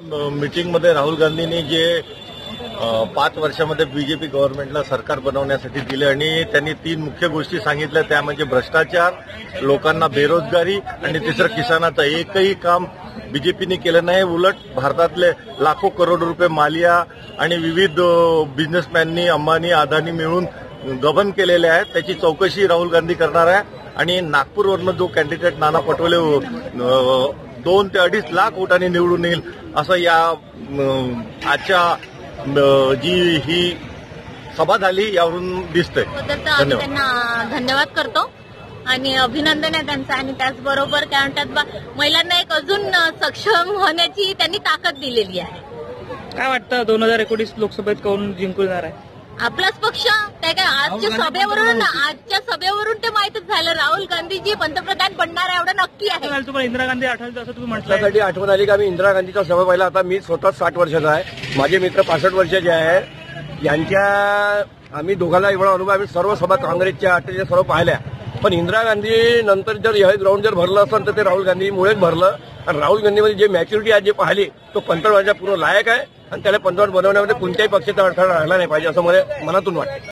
मीटिंगमध्ये राहुल गांधींनी जे पाच वर्षामध्ये बीजेपी गव्हर्नमेंटला सरकार बनवण्यासाठी दिले आणि त्यांनी तीन मुख्य गोष्टी सांगितल्या. त्या म्हणजे भ्रष्टाचार लोकांना बेरोजगारी आणि तिसरं किसानाचं. एकही काम बीजेपीने केलं नाही. उलट भारतातले लाखो करोड रुपये मालिया आणि विविध बिझनेसमॅननी अंबानी अदानी मिळून गबन केलेले आहेत. त्याची चौकशी राहुल गांधी करणार आहे. आणि नागपूरवरनं जो कॅन्डिडेट नाना पटोले दोन ते अडीच लाख वोटांनी निवडून येईल असं या आजच्या जी ही सभा झाली यावरून दिसतंय. आम्ही धन्यवाद. त्यांना धन्यवाद करतो आणि अभिनंदन आहे त्यांचं आणि त्याचबरोबर काय म्हणतात बा महिलांना एक अजून सक्षम होण्याची त्यांनी ताकद दिलेली आहे. काय वाटतं दोन हजार एकोणीस लोकसभेत कोण जिंकून येणार आहे? आपलाच पक्ष त्या काय आजच्या सभेवरून आजच्या सभेवरून ते माहितच झालं. राहुल गांधीजी पंतप्रधान बनणार नक्की आहे. तुम्हाला इंदिरा गांधी आठवलं असं तुम्ही म्हटलं त्यासाठी आठवण आली का? मी इंदिरा गांधीचा सभा पाहिला. आता मी स्वतः साठ वर्षाचा आहे. माझे मित्र पासष्ट वर्षाचे आहे. यांच्या आम्ही दोघांना एवढा अनुभव आम्ही सर्व सभा काँग्रेसच्या अटलच्या सर्व पाहिल्या. पण इंदिरा गांधी नंतर जर हे ग्राउंड जर भरलं असतं तर ते राहुल गांधीमुळेच भरलं. आणि राहुल गांधीमध्ये जे मॅच्युरिटी आज जे पाहिली तो पंतप्रधानाच्या पूर्ण लायक आहे. आणि त्याला पंतप्रधान बनवण्यामध्ये कोणत्याही पक्षाचा अडथळा राहिला नाही पाहिजे असं मला मनातून वाटतं.